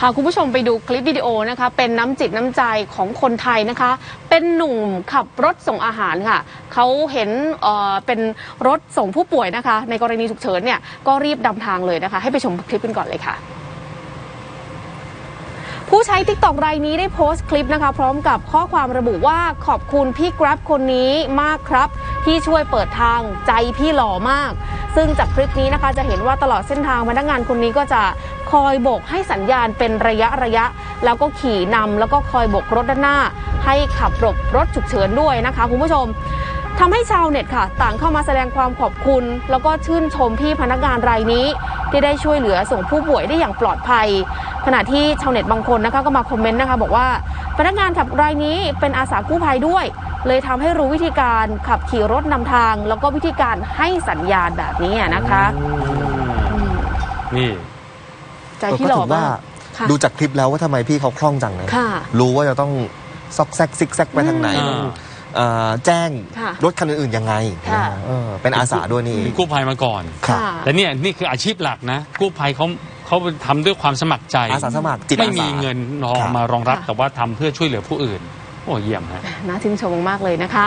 พาคุณผู้ชมไปดูคลิปวิดีโอนะคะ เป็นน้ำจิตน้ำใจของคนไทยนะคะ เป็นหนุ่มขับรถส่งอาหารค่ะเขาเห็นเอ่อเป็นรถส่งผู้ป่วยนะคะ ในกรณีฉุกเฉินเนี่ยก็รีบดำทางเลยนะคะ ให้ไปชมคลิปกันก่อนเลยค่ะ ผู้ใช้ t ิ k t o k รายนี้ได้โพสต์คลิปนะคะ พร้อมกับข้อความระบุว่าขอบคุณพี่ Grab คนนี้มากครับ ที่ช่วยเปิดทางใจพี่หล่อมาก ซึ่งจากคลิปนี้นะคะจะเห็นว่าตลอดเส้นทางพนักงานคนนี้ก็จะคอยโบกให้สัญญาณเป็นระยะระยะ แล้วก็ขี่นำแล้วก็คอยโบกรถด้านหน้า ให้ขับหลบรถฉุกเฉินด้วยนะคะคุณผู้ชมทำให้ชาวเน็ตค่ะ ต่างเข้ามาแสดงความขอบคุณ แล้วก็ชื่นชมพี่พนักงานรายนี้ ที่ได้ช่วยเหลือส่งผู้ป่วยได้อย่างปลอดภัย ขณะที่ชาวเน็ตบางคนนะคะก็มาคอมเมนต์นะคะ บอกว่า พนักงานขับรายนี้เป็นอาสากู้ภัยด้วย เลยทำให้รู้วิธีการขับขี่รถนำทาง แล้วก็วิธีการให้สัญญาณแบบนี้นะคะอืมนี่ใจพี่หล่อก็ถืว่ามากค่ะดูจากคลิปแล้วว่าทำไมพี่เขาคล่องจังเลยค่ะรู้ว่าจะต้องซอกแซกซิกแซกไปทางไหนอืมต้องเอ่อแจ้งค่ะรถคันอื่นๆยังไงค่ะเออเป็นอาสาด้วยนี่เป็นกู้ภัยมาก่อนครับค่ะแต่เนี่ยนี่คืออาชีพหลักนะ กู้ภัยเขา เขาทำด้วยความสมัครใจอาสาสมัครจิตอาสา ไม่มีเงินรองครับมารองรับค่ะแต่ว่าทำเพื่อช่วยเหลือผู้อื่น โอ้เยี่ยมฮะ น่าชื่นชมมากๆเลยนะคะ